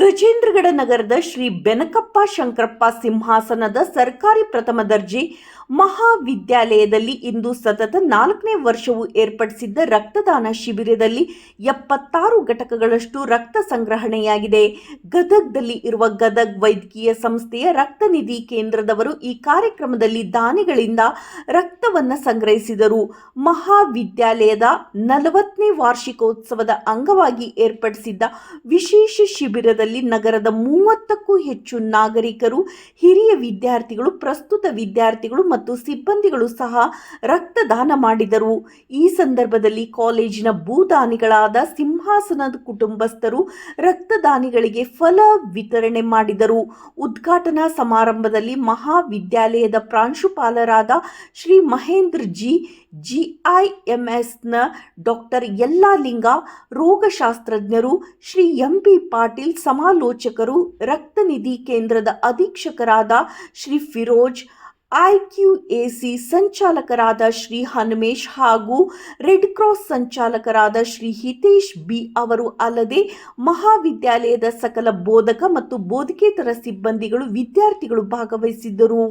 ಗಜೇಂದ್ರಗಡ ನಗರದ ಶ್ರೀ ಬೆನಕಪ್ಪ ಶಂಕರಪ್ಪ ಸಿಂಹಾಸನದ ಸರ್ಕಾರಿ ಪ್ರಥಮ ದರ್ಜೆ ಮಹಾವಿದ್ಯಾಲಯದಲ್ಲಿ ಇಂದು ಸತತ ನಾಲ್ಕನೇ ವರ್ಷವೂ ಏರ್ಪಡಿಸಿದ್ದ ರಕ್ತದಾನ ಶಿಬಿರದಲ್ಲಿ ಎಪ್ಪತ್ತಾರು ಘಟಕಗಳಷ್ಟು ರಕ್ತ ಸಂಗ್ರಹಣೆಯಾಗಿದೆ. ಗದಗದಲ್ಲಿ ಇರುವ ಗದಗ್ ವೈದ್ಯಕೀಯ ಸಂಸ್ಥೆಯ ರಕ್ತ ನಿಧಿ ಕೇಂದ್ರದವರು ಈ ಕಾರ್ಯಕ್ರಮದಲ್ಲಿ ದಾನಿಗಳಿಂದ ರಕ್ತವನ್ನು ಸಂಗ್ರಹಿಸಿದರು. ಮಹಾವಿದ್ಯಾಲಯದ ನಲವತ್ತನೇ ವಾರ್ಷಿಕೋತ್ಸವದ ಅಂಗವಾಗಿ ಏರ್ಪಡಿಸಿದ್ದ ವಿಶೇಷ ಶಿಬಿರದಲ್ಲಿ ನಗರದ ಮೂವತ್ತಕ್ಕೂ ಹೆಚ್ಚು ನಾಗರಿಕರು, ಹಿರಿಯ ವಿದ್ಯಾರ್ಥಿಗಳು, ಪ್ರಸ್ತುತ ವಿದ್ಯಾರ್ಥಿಗಳು ಮತ್ತು ಸಿಬ್ಬಂದಿಗಳು ಸಹ ರಕ್ತದಾನ ಮಾಡಿದರು. ಈ ಸಂದರ್ಭದಲ್ಲಿ ಕಾಲೇಜಿನ ಭೂದಾನಿಗಳಾದ ಸಿಂಹಾಸನದ ಕುಟುಂಬಸ್ಥರು ರಕ್ತದಾನಿಗಳಿಗೆ ಫಲ ವಿತರಣೆ ಮಾಡಿದರು. ಉದ್ಘಾಟನಾ ಸಮಾರಂಭದಲ್ಲಿ ಮಹಾವಿದ್ಯಾಲಯದ ಪ್ರಾಂಶುಪಾಲರಾದ ಶ್ರೀ ಮಹೇಂದ್ರ ಜಿ ಜಿಐಎಂಎಸ್ನ ಡಾಕ್ಟರ್ ಯಲ್ಲಾಲಿಂಗ, ರೋಗಶಾಸ್ತ್ರಜ್ಞರು, ಶ್ರೀ ಎಂ ಪಿ ಪಾಟೀಲ್, ಸಮಾಲೋಚಕರು, ರಕ್ತನಿಧಿ ಕೇಂದ್ರದ ಅಧೀಕ್ಷಕರಾದ ಶ್ರೀ ಫಿರೋಜ್ ಐಕ್ಯುಎಸಿ ಸಂಚಾಲಕರಾದ ಶ್ರೀ ಹನುಮೇಶ್ ಹಾಗೂ ರೆಡ್ ಕ್ರಾಸ್ ಸಂಚಾಲಕರಾದ ಶ್ರೀ ಹಿತೇಶ್ ಬಿ ಅವರು ಅಲ್ಲದೆ ಮಹಾವಿದ್ಯಾಲಯದ ಸಕಲ ಬೋಧಕ ಮತ್ತು ಬೋಧಕೇತರ ಸಿಬ್ಬಂದಿಗಳು ವಿದ್ಯಾರ್ಥಿಗಳು ಭಾಗವಹಿಸಿದ್ದರು.